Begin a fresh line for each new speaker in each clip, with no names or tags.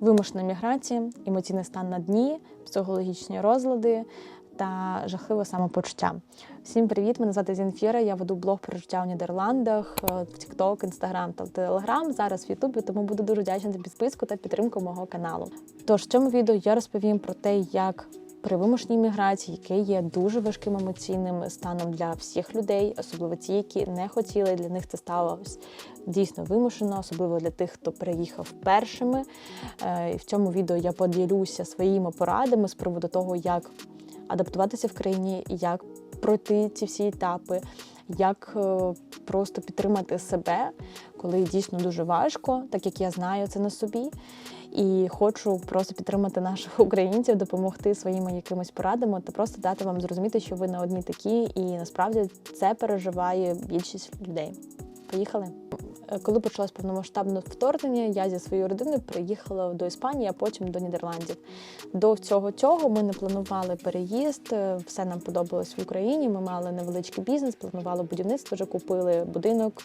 вимушена міграція, емоційний стан на дні, психологічні розлади та жахливе самопочуття. Всім привіт! Мене звати Зінфіра. Я веду блог про життя Нідерландах, е, в TikTok, Instagram та Telegram, зараз в Ютубі, тому буду дуже вдячна за підписку та підтримку мого каналу. Тож в цьому відео я розповім про те, як при вимушеній міграції, яке є дуже важким емоційним станом для всіх людей, особливо ті, які не хотіли, для них це сталося дійсно вимушено, особливо для тих, хто переїхав першими. Е, І в цьому відео я поділюся своїми порадами з приводу того, як адаптуватися в країні, як пройти ці всі етапи, як е, просто підтримати себе, коли дійсно дуже важко, так як я знаю це на собі. І хочу просто підтримати наших українців, допомогти своїми якимись порадами та просто дати вам зрозуміти, що ви не одні такі, і насправді це переживає більшість людей. Поїхали. Е, Коли почалось повномасштабне вторгнення, я зі своєю родиною приїхала до Іспанії, а потім до Нідерландів. До цього цього ми не планували переїзд, е, все нам подобалось в Україні. Ми мали невеличкий бізнес, планували будівництво, вже купили будинок,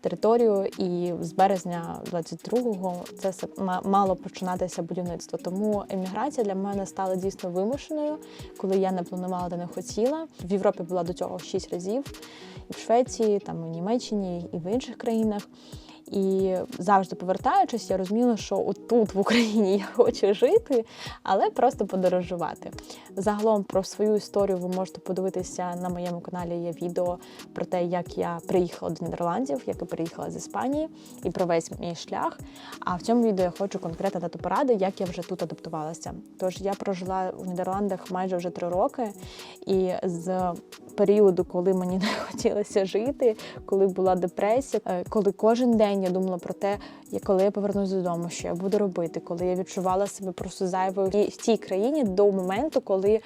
територію. І з березня 22-го це все мало починатися будівництво. Тому еміграція для мене стала дійсно вимушеною, коли я не планувала та не хотіла. В Європі була до цього шість разів, і в Швеції, там в Німеччині, і в інших країнах. І завжди повертаючись, я розуміла, що отут в Україні я хочу жити, але просто подорожувати. Загалом про свою історію ви можете подивитися на моєму каналі. Є відео про те, як я приїхала до Нідерландів, як я приїхала з Іспанії і про весь мій шлях. А в цьому відео я хочу конкретно дати поради, як я вже тут адаптувалася. Тож я прожила у Нідерландах майже вже три роки, і з періоду, коли мені не хотілося жити, коли була депресія, е, коли кожен день я думала про те, коли я повернусь додому, що я буду робити, коли я відчувала себе просто зайвою. І в цій країні до моменту, коли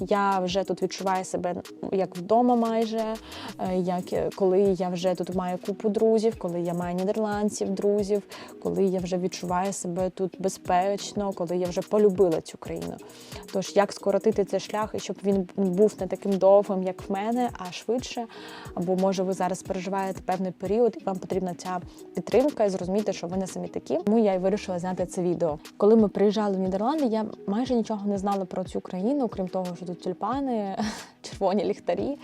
я вже тут відчуваю себе як вдома, майже е, як е, коли я вже тут маю купу друзів, коли я маю нідерландців, друзів, коли я вже відчуваю себе тут безпечно, коли я вже полюбила цю країну. Тож як скоротити цей шлях і щоб він був не таким довгим, як в мене, а швидше. Або може ви зараз переживаєте певний період, і вам потрібна ця підтримка і зрозуміти, що ви не самі такі. Тому я й вирішила зняти це відео. Коли ми приїжджали в Нідерланди, я майже нічого не знала про цю країну, крім того, що тут тюльпани, червоні ліхтарі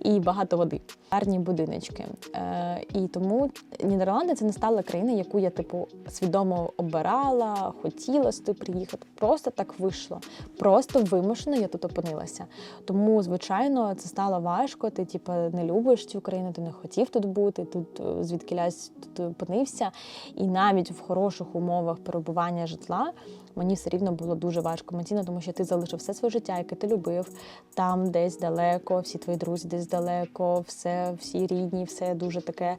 і багато води. Гарні будиночки. Е, і тому Нідерланди це не стала країна, яку я типу свідомо обирала, хотіла сюди приїхати. Просто так вийшло. Просто вимушено я тут опинилася. Тому, звичайно, це стало важко. Ти, типу, не любиш цю країну, ти не хотів тут бути. Тут е, звідкилясь тут опинився. І навіть в хороших умовах перебування житла мені все рівно було дуже важко емоційно, тому що ти залишив все своє життя, яке ти любив, там десь далеко, всі твої друзі десь далеко, все, всі рідні, все дуже таке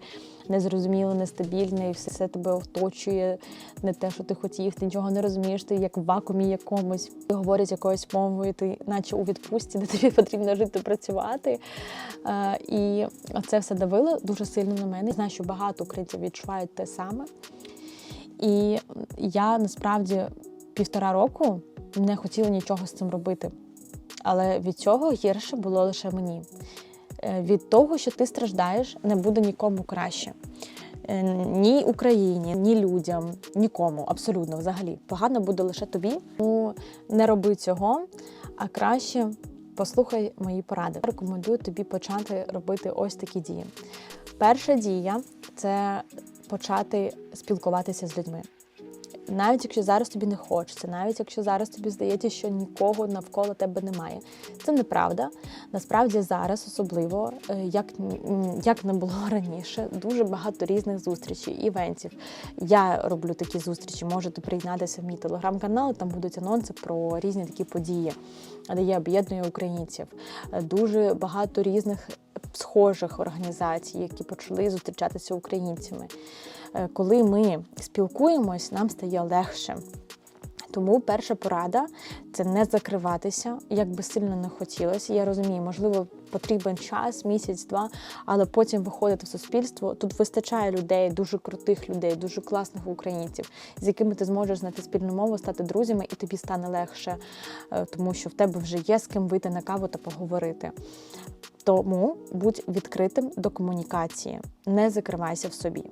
незрозуміле, нестабільне, і все, тебе оточує, не те, що ти хотів, ти нічого не розумієш, ти як в вакуумі якомусь говорять якоюсь мовою, ти наче у відпустці, де тобі потрібно жити, працювати. Е, і це все давило дуже сильно на мене. Знаю, що багато українців відчувають те саме. І я насправді півтора року не хотіла нічого з цим робити. Але від цього гірше було лише мені. Е, Від того, що ти страждаєш, не буде нікому краще. Е, Ні Україні, ні людям, нікому, абсолютно взагалі. Погано буде лише тобі. Тому не роби цього, а краще послухай мої поради. Рекомендую тобі почати робити ось такі дії. Перша дія це почати спілкуватися з людьми. Навіть якщо зараз тобі не хочеться, навіть якщо зараз тобі здається, що нікого навколо тебе немає. Це неправда. Насправді зараз особливо, е, як, як не було раніше, дуже багато різних зустрічей, івентів. Я роблю такі зустрічі, можете приєднатися в мій телеграм-канал, там будуть анонси про різні такі події, де я об'єдную українців. Е, Дуже багато різних схожих організацій, які почали зустрічатися українцями. Е, Коли ми спілкуємось, нам стає легше. Тому перша порада це не закриватися, як би сильно не хотілося. Я розумію, можливо, потрібен час, місяць-два, але потім виходити в суспільство. Тут вистачає людей, дуже крутих людей, дуже класних українців, з якими ти зможеш знайти спільну мову, стати друзями, і тобі стане легше, е, тому що в тебе вже є з ким вийти на каву та поговорити. Тому будь відкритим до комунікації, не закривайся в собі.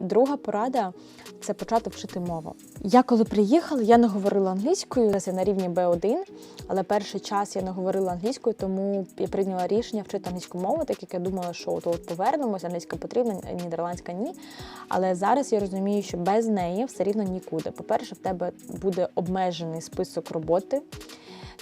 Друга порада це почати вчити мову. Я коли приїхала, я не говорила англійською. Зараз я на рівні B1, але перший час я не говорила англійською, тому я прийняла рішення вчити англійську мову, так як я думала, що от, от повернемось, англійська потрібна, нідерландська ні. Але зараз я розумію, що без неї все рівно нікуди. По-перше, в тебе буде обмежений список роботи.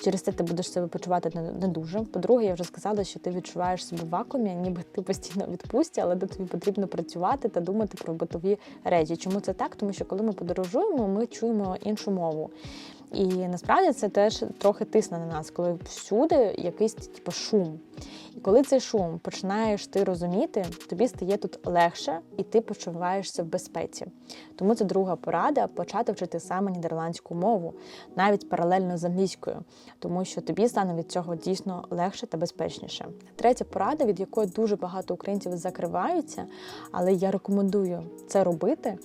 Через це ти будеш себе почувати не, дуже. По-друге, я вже сказала, що ти відчуваєш себе в вакуумі, ніби ти постійно відпустці, але де тобі потрібно працювати та думати про битові речі. Чому це так? Тому що коли ми подорожуємо, ми чуємо іншу мову. І насправді це теж трохи тисне на нас, коли всюди якийсь типу, шум. І коли цей шум починаєш ти розуміти, тобі стає тут легше і ти почуваєшся в безпеці. Тому це друга порада почати вчити саме нідерландську мову, навіть паралельно з англійською, тому що тобі стане від цього дійсно легше та безпечніше. Третя порада, від якої дуже багато українців закриваються, але я рекомендую це робити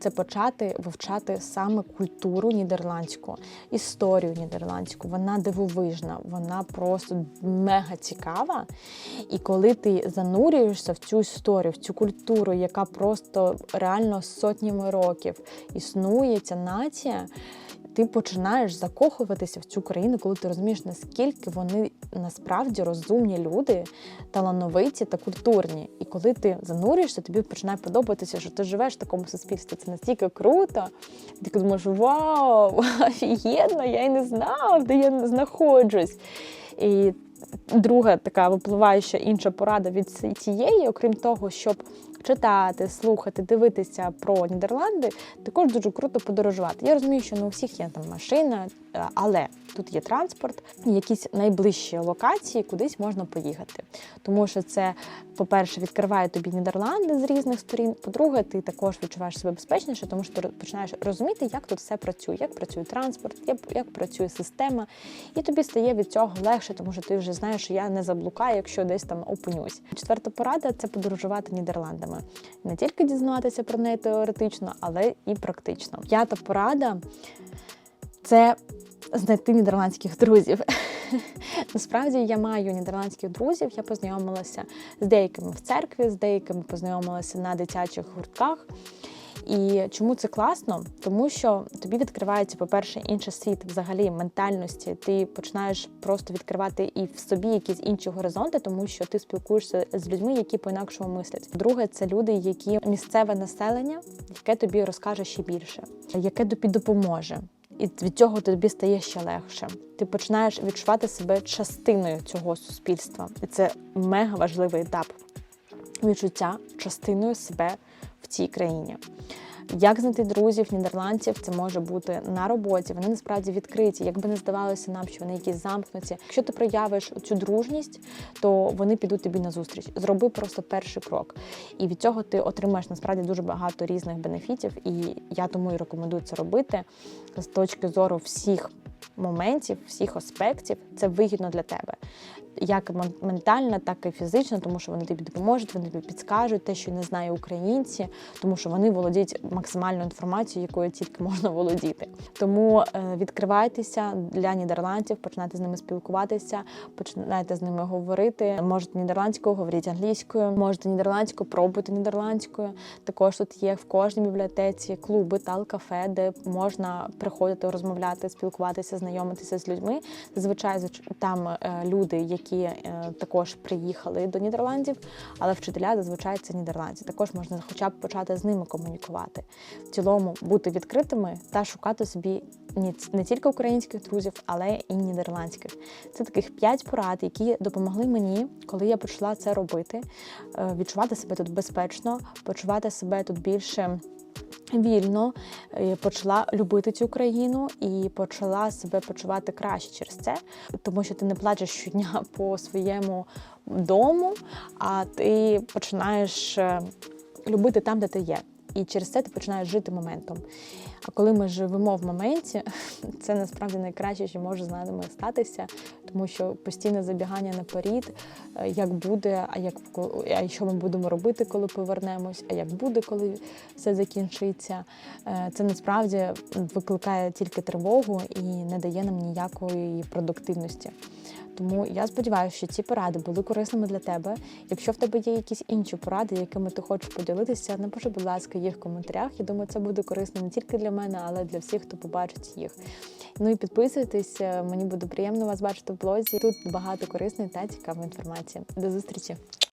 це почати вивчати саме культуру нідерландську, історію нідерландську. Вона дивовижна, вона просто мега цікава. І коли ти занурюєшся в цю історію, в цю культуру, яка просто реально сотнями років існує ця нація ти починаєш закохуватися в цю країну, коли ти розумієш, наскільки вони насправді розумні люди, талановиті та культурні. І коли ти занурюєшся, тобі починає подобатися, що ти живеш в такому суспільстві. Це настільки круто. Ти думаєш, вау, офігенно, я й не знав, де я знаходжусь. І друга така випливаюча інша порада від цієї, окрім того, щоб читати, слухати, дивитися про Нідерланди, також дуже круто подорожувати. Я розумію, що не у всіх є там машина, але тут є транспорт, якісь найближчі локації, кудись можна поїхати. Тому що це, по-перше, відкриває тобі Нідерланди з різних сторін. По-друге, ти також відчуваєш себе безпечніше, тому що ти починаєш розуміти, як тут все працює, як працює транспорт, як працює система. І тобі стає від цього легше, тому що ти вже знаєш, що я не заблукаю, якщо десь там опинюсь. Четверта порада це подорожувати Нідерландами. Не тільки дізнаватися про неї теоретично, але і практично. П'ята порада це знайти нідерландських друзів. Насправді я маю нідерландських друзів. Я познайомилася з деякими в церкві, з деякими познайомилася на дитячих гуртках. І чому це класно? Тому що тобі відкривається, по-перше, інший світ взагалі ментальності. Ти починаєш просто відкривати і в собі якісь інші горизонти, тому що ти спілкуєшся з людьми, які по-інакшому мислять. Друге, це люди, які місцеве населення, яке тобі розкаже ще більше, яке тобі допоможе. І від цього тобі стає ще легше. Ти починаєш відчувати себе частиною цього суспільства, і це мега важливий етап відчуття частиною себе в цій країні. Як знайти друзів, нідерландців, це може бути на роботі. Вони насправді відкриті. Якби не здавалося нам, що вони якісь замкнуті. Якщо ти проявиш цю дружність, то вони підуть тобі на зустріч. Зроби просто перший крок. І від цього ти отримаєш насправді дуже багато різних бенефітів. І я тому і рекомендую це робити з точки зору всіх моментів, всіх аспектів. Це вигідно для тебе як ментально, так і фізично, тому що вони тобі допоможуть, вони тобі підскажуть те, що не знає українці, тому що вони володіють максимальною інформацією, якою тільки можна володіти. Тому е, відкривайтеся для нідерландців, починайте з ними спілкуватися, починайте з ними говорити. Можете нідерландською, говоріть англійською, можете нідерландською, пробуйте нідерландською. Також тут є в кожній бібліотеці клуби, тал-кафе, де можна приходити, розмовляти, спілкуватися, знайомитися з людьми. Зазвичай там е, люди, які які е, також приїхали до Нідерландів, але вчителя зазвичай це нідерландці. Також можна, хоча б почати з ними комунікувати, в цілому бути відкритими та шукати собі не тільки українських друзів, але і нідерландських. Це таких п'ять порад, які допомогли мені, коли я почала це робити, е, відчувати себе тут безпечно, почувати себе тут більше вільно е, почала любити цю країну і почала себе почувати краще через це, тому що ти не плачеш щодня по своєму дому, а ти починаєш е, любити там, де ти є. І через це ти починаєш жити моментом. А коли ми живемо в моменті, це насправді найкраще, що може з нами статися, тому що постійне забігання наперед, е, як буде, а як а що ми будемо робити, коли повернемось, а як буде, коли все закінчиться. Е, Це насправді викликає тільки тривогу і не дає нам ніякої продуктивності. Тому я сподіваюся, що ці поради були корисними для тебе. Якщо в тебе є якісь інші поради, якими ти хочеш поділитися, напиши, будь ласка, їх в коментарях. Я думаю, це буде корисно не тільки для мене, але й для всіх, хто побачить їх. Ну і підписуйтесь, мені буде приємно вас бачити в блозі. Тут багато корисної та цікавої інформації. До зустрічі!